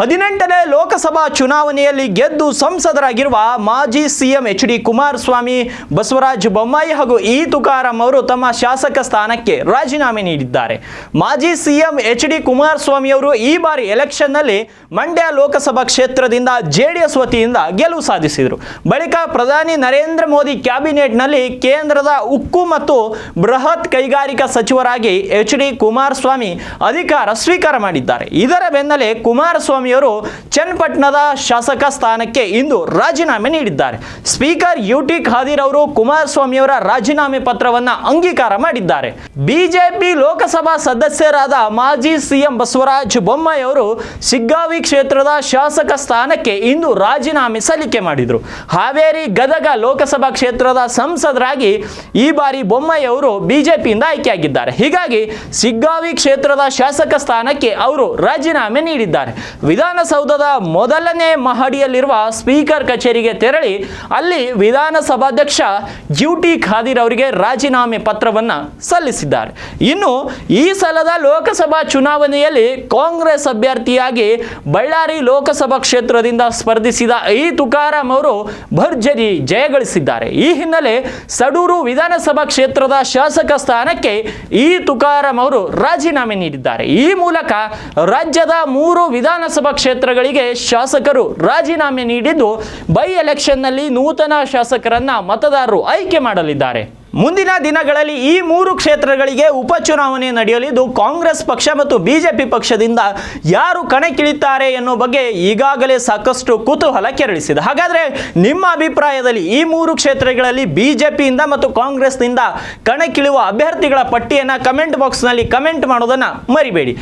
ಹದಿನೆಂಟನೇ ಲೋಕಸಭಾ ಚುನಾವಣೆಯಲ್ಲಿ ಗೆದ್ದು ಸಂಸದರಾಗಿರುವ ಮಾಜಿ CM H D Kumaraswamy, Basavaraj Bommai ಹಾಗೂ ಈ ತುಕಾರಾಂ ಅವರು ತಮ್ಮ ಶಾಸಕ ಸ್ಥಾನಕ್ಕೆ ರಾಜೀನಾಮೆ ನೀಡಿದ್ದಾರೆ. ಮಾಜಿ ಸಿಎಂ ಎಚ್ ಡಿ ಕುಮಾರಸ್ವಾಮಿ ಅವರು ಈ ಬಾರಿ ಎಲೆಕ್ಷನ್ನಲ್ಲಿ ಮಂಡ್ಯ ಲೋಕಸಭಾ ಕ್ಷೇತ್ರದಿಂದ ಜೆಡಿಎಸ್ ವತಿಯಿಂದ ಗೆಲುವು ಸಾಧಿಸಿದರು. ಬಳಿಕ ಪ್ರಧಾನಿ ನರೇಂದ್ರ ಮೋದಿ ಕ್ಯಾಬಿನೆಟ್ನಲ್ಲಿ ಕೇಂದ್ರದ ಉಕ್ಕು ಮತ್ತು ಬೃಹತ್ ಕೈಗಾರಿಕಾ ಸಚಿವರಾಗಿ ಎಚ್ ಡಿ ಕುಮಾರಸ್ವಾಮಿ ಅಧಿಕಾರ ಸ್ವೀಕಾರ ಮಾಡಿದ್ದಾರೆ. ಇದರ ಬೆನ್ನಲ್ಲೇ ಕುಮಾರಸ್ವಾಮಿಯವರು ಚನ್ನಪಟ್ಟಣದ ಶಾಸಕ ಸ್ಥಾನಕ್ಕೆ ಇಂದು ರಾಜೀನಾಮೆ ನೀಡಿದ್ದಾರೆ. ಸ್ಪೀಕರ್ ಯು ಟಿ ಖಾದೀರ್ ಅವರು ಕುಮಾರಸ್ವಾಮಿಯವರ ರಾಜೀನಾಮೆ ಪತ್ರವನ್ನ ಅಂಗೀಕಾರ ಮಾಡಿದ್ದಾರೆ. ಬಿಜೆಪಿ ಲೋಕಸಭಾ ಸದಸ್ಯರಾದ ಮಾಜಿ ಸಿಎಂ ಬಸವರಾಜ ಬೊಮ್ಮಾಯಿ ಅವರು ಸಿಗ್ಗಾವಿ ಕ್ಷೇತ್ರದ ಶಾಸಕ ಸ್ಥಾನಕ್ಕೆ ಇಂದು ರಾಜೀನಾಮೆ ಸಲ್ಲಿಕೆ ಮಾಡಿದರು. ಹಾವೇರಿ ಗದಗ ಲೋಕಸಭಾ ಕ್ಷೇತ್ರದ ಸಂಸದರಾಗಿ ಈ ಬಾರಿ ಬೊಮ್ಮಾಯಿ ಅವರು ಬಿಜೆಪಿಯಿಂದ ಆಯ್ಕೆಯಾಗಿದ್ದಾರೆ. ಹೀಗಾಗಿ ಸಿಗ್ಗಾವಿ ಕ್ಷೇತ್ರದ ಶಾಸಕ ಸ್ಥಾನಕ್ಕೆ ಅವರು ರಾಜೀನಾಮೆ ನೀಡಿದ್ದಾರೆ. ವಿಧಾನಸೌಧದ ಮೊದಲನೇ ಮಹಡಿಯಲ್ಲಿರುವ ಸ್ಪೀಕರ್ ಕಚೇರಿಗೆ ತೆರಳಿ ಅಲ್ಲಿ ವಿಧಾನಸಭಾಧ್ಯಕ್ಷ ಯು ಟಿ ಖಾದಿರ್ ಅವರಿಗೆ ರಾಜೀನಾಮೆ ಪತ್ರವನ್ನು ಸಲ್ಲಿಸಿದ್ದಾರೆ. ಇನ್ನು ಈ ಸಲದ ಲೋಕಸಭಾ ಚುನಾವಣೆಯಲ್ಲಿ ಕಾಂಗ್ರೆಸ್ ಅಭ್ಯರ್ಥಿಯಾಗಿ ಬಳ್ಳಾರಿ ಲೋಕಸಭಾ ಕ್ಷೇತ್ರದಿಂದ ಸ್ಪರ್ಧಿಸಿದ ಐ ತುಕಾರಾಂ ಅವರು ಭರ್ಜರಿ ಜಯಗಳಿಸಿದ್ದಾರೆ. ಈ ಹಿನ್ನೆಲೆ ಸಡೂರು ವಿಧಾನಸಭಾ ಕ್ಷೇತ್ರದ ಶಾಸಕ ಸ್ಥಾನಕ್ಕೆ ಈ ತುಕಾರಾಂ ಅವರು ರಾಜೀನಾಮೆ ನೀಡಿದ್ದಾರೆ. ಈ ಮೂಲಕ ರಾಜ್ಯದ ಮೂರು ವಿಧಾನಸಭಾ ಕ್ಷೇತ್ರಗಳಿಗೆ ಶಾಸಕರು ರಾಜೀನಾಮೆ ನೀಡಿದ್ದು ಬೈ ಎಲೆಕ್ಷನ್ನಲ್ಲಿ ನೂತನ ಶಾಸಕರನ್ನ ಮತದಾರರು ಆಯ್ಕೆ ಮಾಡಲಿದ್ದಾರೆ. ಮುಂದಿನ ದಿನಗಳಲ್ಲಿ ಈ ಮೂರು ಕ್ಷೇತ್ರಗಳಿಗೆ ಉಪಚುನಾವಣೆ ನಡೆಯಲಿದ್ದು ಕಾಂಗ್ರೆಸ್ ಪಕ್ಷ ಮತ್ತು ಬಿಜೆಪಿ ಪಕ್ಷದಿಂದ ಯಾರು ಕಣಕ್ಕಿಳಿತಾರೆ ಎನ್ನುವ ಬಗ್ಗೆ ಈಗಾಗಲೇ ಸಾಕಷ್ಟು ಕುತೂಹಲ ಕೆರಳಿಸಿದೆ. ಹಾಗಾದರೆ ನಿಮ್ಮ ಅಭಿಪ್ರಾಯದಲ್ಲಿ ಈ ಮೂರು ಕ್ಷೇತ್ರಗಳಲ್ಲಿ ಬಿಜೆಪಿಯಿಂದ ಮತ್ತು ಕಾಂಗ್ರೆಸ್ನಿಂದ ಕಣಕ್ಕಿಳಿಯುವ ಅಭ್ಯರ್ಥಿಗಳ ಪಟ್ಟಿಯನ್ನು ಕಮೆಂಟ್ ಬಾಕ್ಸ್ನಲ್ಲಿ ಕಮೆಂಟ್ ಮಾಡೋದನ್ನು ಮರಿಬೇಡಿ.